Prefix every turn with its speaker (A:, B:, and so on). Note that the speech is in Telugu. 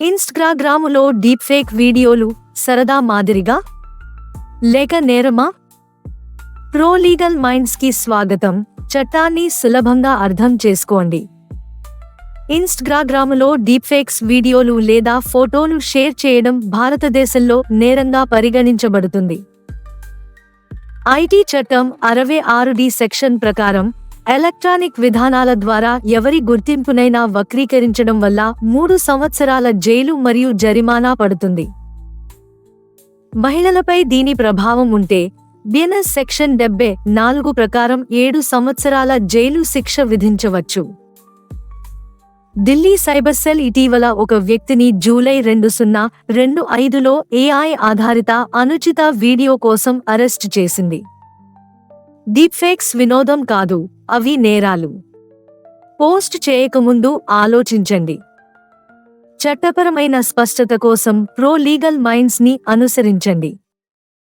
A: ఇన్స్టాగ్రాములో డీప్ ఫేక్ వీడియోలు సరదా మాదిరిగా. లేక నేరమా? ప్రో లీగల్ మైండ్స్కి స్వాగతం. చట్టాన్ని సులభంగా అర్థం చేసుకోండి. ఇన్స్టాగ్రాములో డీప్ ఫేక్స్ వీడియోలు లేదా ఫోటోలు షేర్ చేయడం భారతదేశంలో నేరంగా పరిగణించబడుతుంది. ఐటీ చట్టం అరవై ఆరు డి సెక్షన్ ప్రకారం ఎలక్ట్రానిక్ విధానాల ద్వారా ఎవరి గుర్తింపునైనా వక్రీకరించడం వల్ల మూడు సంవత్సరాల జైలు మరియు జరిమానా పడుతుంది. మహిళలపై దీని ప్రభావం ఉంటే బిఎన్ఎస్ సెక్షన్ డెబ్బై నాలుగు ప్రకారం ఏడు సంవత్సరాల జైలు శిక్ష విధించవచ్చు. ఢిల్లీ సైబర్ సెల్ ఇటీవల ఒక వ్యక్తిని జూలై రెండు సున్నా రెండు ఐదులో ఏఐ ఆధారిత అనుచిత వీడియో కోసం అరెస్ట్ చేసింది. డీప్ఫేక్స్ వినోదం కాదు అవి నేరాలు. పోస్ట్ చేయకముందు ఆలోచించండి. చట్టపరమైన స్పష్టత కోసం ప్రో లీగల్ మైండ్స్ని అనుసరించండి.